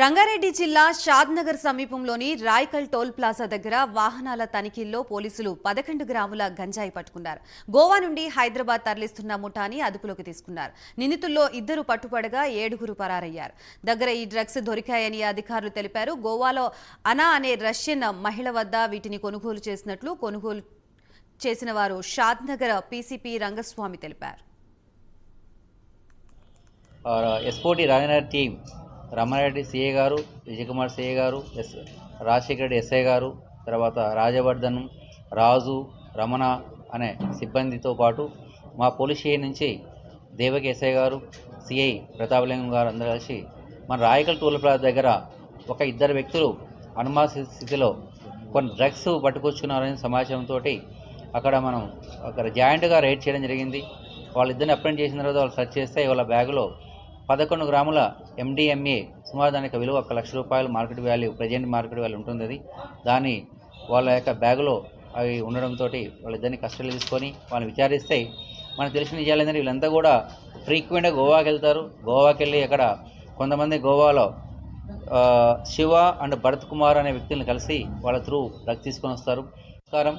రంగారెడ్డి జిల్లా షాద్నగర్ సమీపంలోని Raikal toll plaza దగ్గర వాహనాల తనిఖీల్లో పోలీసులు పదకొండు గ్రాముల గంజాయి పట్టుకున్నారు. గోవా నుండి హైదరాబాద్ తరలిస్తున్న ముఠాని అదుపులోకి తీసుకున్నారు. నిందితుల్లో ఇద్దరు పట్టుపడగా ఏడుగురు పరారయ్యారు. దగ్గర ఈ డ్రగ్స్ దొరికాయని అధికారులు తెలిపారు. గోవాలో అనా అనే రష్యన్ మహిళ వద్ద వీటిని కొనుగోలు చేసినట్లు కొనుగోలు చేసిన వారు షాద్నగర్ పీసీపీ రంగస్వామి తెలిపారు. రమారెడ్డి రమణారెడ్డి సిఏ గారు విజయకుమార్ సిఏ గారు ఎస్ రాజశేఖర రెడ్డి ఎస్ఐ గారు తర్వాత రాజవర్ధన్ రాజు రమణ అనే సిబ్బందితో పాటు మా పోలీస్ ఏ నుంచి దేవకి ఎస్ఐ గారు సిఐ ప్రతాపలింగం గారు అందరూ కలిసి మన రాయకల్ టూల్ ప్లాజా దగ్గర ఒక ఇద్దరు వ్యక్తులు అనుమాన స్థితిలో కొన్ని డ్రగ్స్ పట్టుకొచ్చుకున్నారనే సమాచారంతో అక్కడ మనం అక్కడ జాయింట్గా రైడ్ చేయడం జరిగింది. వాళ్ళిద్దరిని అప్రెంట్ చేసిన తర్వాత వాళ్ళు సెర్చ్ చేస్తే వాళ్ళ బ్యాగులో పదకొండు గ్రాముల ఎండిఎంఏ సుమారు దానికి విలువ ఒక లక్ష రూపాయలు market value present market value ఉంటుంది అది దాన్ని వాళ్ళ యొక్క బ్యాగులో అవి ఉండడంతో వాళ్ళిద్దరిని కస్టడీలో తీసుకొని వాళ్ళని విచారిస్తే మనకు తెలిసిన నిజాలు ఏంటంటే వీళ్ళంతా కూడా ఫ్రీక్వెంట్గా గోవాకి వెళ్తారు. గోవాకి వెళ్ళి అక్కడ కొంతమంది గోవాలో శివ అండ్ భరత్ కుమార్ అనే వ్యక్తులను కలిసి వాళ్ళ త్రూ డ్రగ్స్ తీసుకొని వస్తారు. నమస్కారం.